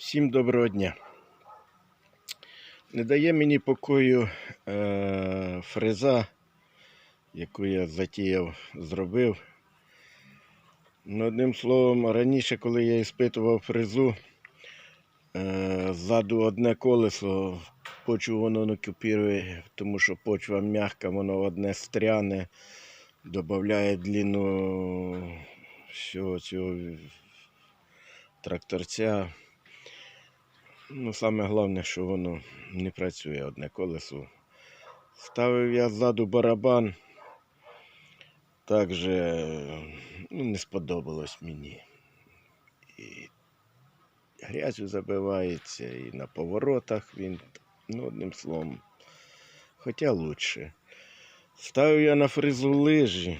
Всім доброго дня. Не дає мені покою е, фреза, яку я затіяв, зробив. Ну, одним словом, раніше, коли я іспитував фрезу, е, ззаду одне колесо, почву воно не купірує, тому що почва м'яка, воно одне стряне, додає длину всього цього тракторця. Ну, саме головне, що воно не працює одне колесо. Ставив я ззаду барабан. Також ну, не сподобалось мені. І грязю забивається, і на поворотах він, ну, одним словом, хоча лучше. Ставив я на фрезу лижі.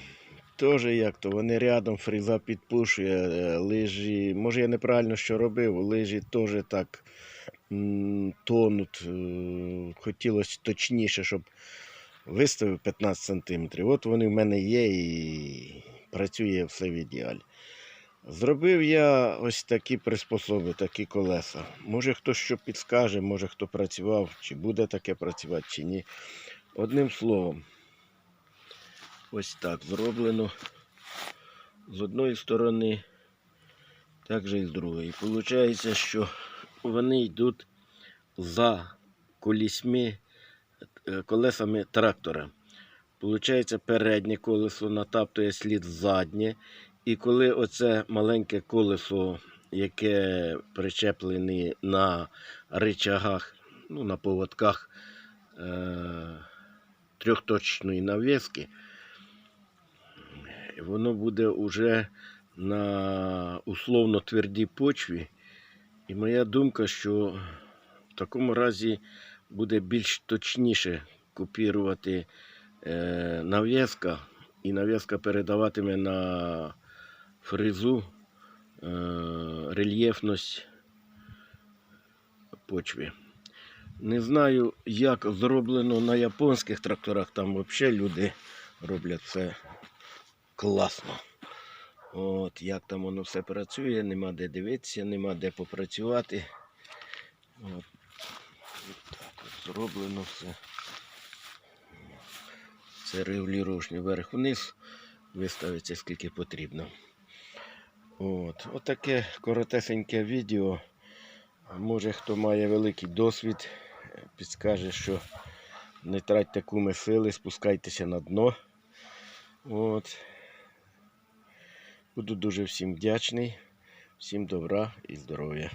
Теж як то, вони рядом фреза підпушує, е, лижі. Може я неправильно що робив, лижі теж так тонуть. е, Хотілося точніше, щоб виставив 15 см. От вони в мене є і працює все в ідеалі. Зробив я ось такі приспособи, такі колеса. Може хтось що підскаже, може хто працював, чи буде таке працювати, чи ні. Одним словом, ось так зроблено з одної сторони, так же і з другої. Получається, що вони йдуть за колісьми, е, колесами трактора. Получається, переднє колесо натаптує слід заднє. І коли оце маленьке колесо, яке причеплене на рычагах, ну, на поводках е- трьохточної навіски, воно буде уже на условно твердій почві. І моя думка, що в такому разі буде більш точніше копірувати е, нав'язка, і нав'язка передаватиме на фрезу е, рельєфність почви. Не знаю, як зроблено на японських тракторах, там взагалі люди роблять все класно. От, як там воно все працює, нема де дивитися, нема де попрацювати. От так от зроблено все. Це регулювання вверх-вниз, виставиться скільки потрібно. От, отаке коротесеньке відео. Може хто має великий досвід, підскаже, що не тратьте куми сили, спускайтеся на дно. От. Буду дуже всім вдячний, всім добра і здоров'я.